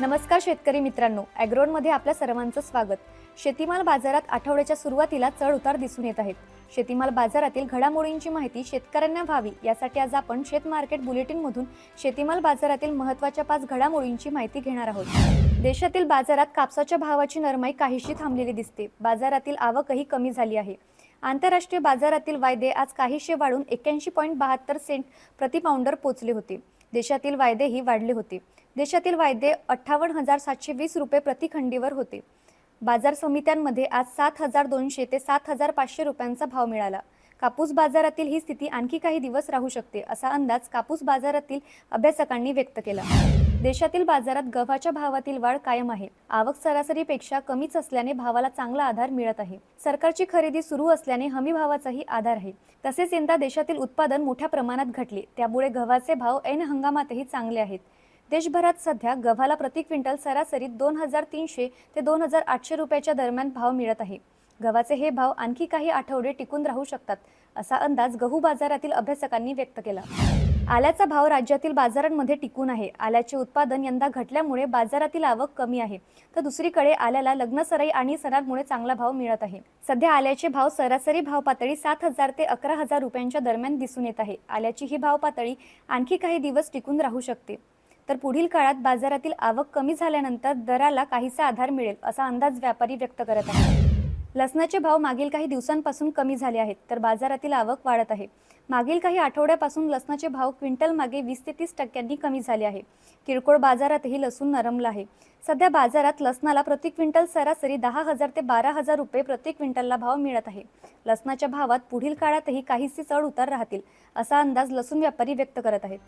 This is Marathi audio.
नमस्कार शेतकरी मित्रांनो. ॲग्रोनमध्ये आपल्या सर्वांचं स्वागत. शेतीमाल बाजारात आठवड्याच्या सुरुवातीला चढ उतार दिसून येत आहेत. शेतीमाल बाजारातील घडामोडींची माहिती शेतकऱ्यांना व्हावी यासाठी आज आपण शेत मार्केट बुलेटिनमधून शेतीमाल बाजारातील महत्त्वाच्या पाच घडामोडींची माहिती घेणार आहोत. देशातील बाजारात कापसाच्या भावाची नरमाई काहीशी थांबलेली दिसते. बाजारातील आवकही कमी झाली आहे. आंतरराष्ट्रीय बाजारातील वायदे आज काहीशे वाढून एक्क्याऐंशी पॉईंट बहात्तर सेंट प्रति पाऊंडर पोचले होते. देशातील वायदेही वाढले होते. देशातील वायदे अठ्ठावन्न हजार सातशे वीस रुपये प्रतिखंडीवर होते. बाजार समित्यांमध्ये आज सात हजार दोनशे ते सात हजार पाचशे रुपयांचा भाव मिळाला. कापूस बाजारातील ही स्थिती आणखी काही दिवस राहू शकते असा अंदाज कापूस बाजारातील अभ्यासकांनी व्यक्त केला. देशातील बाजारात गव्हाच्या भावातील वाढ कायम आहे. आवक सरासरीपेक्षा कमीच असल्याने भावाला चांगला आधार मिळत आहे. सरकारची खरेदी सुरू असल्याने हमी भावाचाही आधार आहे. तसेच यंदा देशातील उत्पादन मोठ्या प्रमाणात घटले त्यामुळे गव्हाचे भाव ऐन हंगामातही चांगले आहेत. देशभरात सध्या गव्हाला प्रति क्विंटल सरासरी दोन हजार तीनशे ते दोन हजार आठशे रुपयाच्या दरम्यान भाव मिळत आहे. गव्हाचे हे भाव आणखी काही आठवडे टिकून राहू शकतात असा अंदाज गहू बाजारातील अभ्यासकांनी व्यक्त केला. आल्याचा भाव राज्यातील बाजारांमध्ये टिकून आहे. आल्याचे उत्पादन यंदा घटल्यामुळे बाजारातील आवक कमी आहे. तर दुसरीकडे आल्याला लग्नसराई आणि सणांमुळे चांगला भाव मिळत आहे. सध्या आल्याचे भाव सरासरी भाव पातळी सात हजार ते अकरा हजार रुपयांच्या दरम्यान दिसून येत आहे. आल्याची ही भाव पातळी आणखी काही दिवस टिकून राहू शकते. तर पुढील काळात बाजारातील आवक कमी झाल्यानंतर दराला काहीसा आधार मिळेल असा अंदाज व्यापारी व्यक्त करत आहेत. लसणाचे भाव मागील काही दिवसांपासून कमी झाले आहेत तर बाजारातील आवक वाढत आहे. मागील काही आठवड्यापासून लसणाचे भाव क्विंटल मागे वीस ते तीस टक्क्यांनी कमी झाले आहे. किरकोळ बाजारातही लसूण नरमला आहे. सध्या बाजारात लसणाला प्रति क्विंटल सरासरी दहा हजार ते बारा हजार रुपये प्रति क्विंटलला भाव मिळत आहे. लसणाच्या भावात पुढील काळातही काहीसे चढ उतार राहतील असा अंदाज लसूण व्यापारी व्यक्त करत आहेत.